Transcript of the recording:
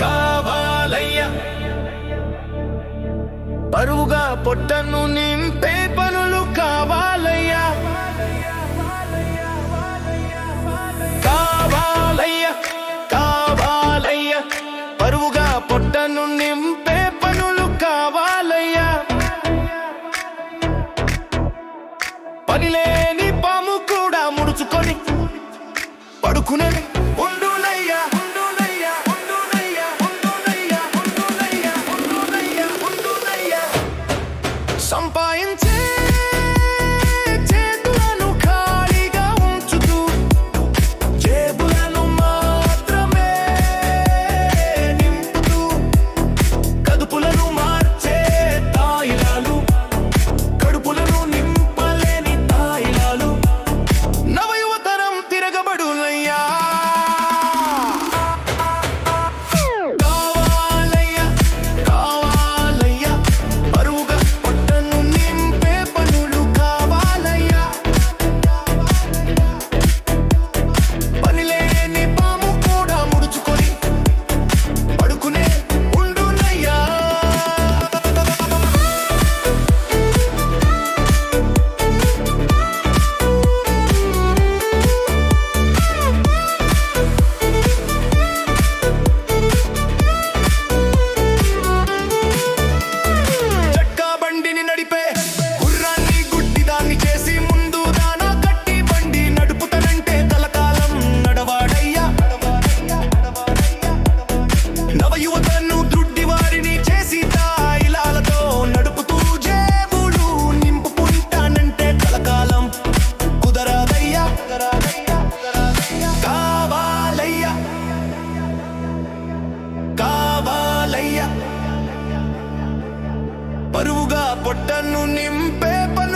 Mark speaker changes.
Speaker 1: కావాలయ్యా. పరువుగా పొట్టను నింపే పనులు కావాలయ్యా. కావాలయ్యా కావాలయ్యా. పరువుగా పొట్టను నింపే పనులు కావాలయ్యా. పనిలేని పాము కూడా ముడుచుకొని పడుకునే బరువుగా పొట్టను నింపే పని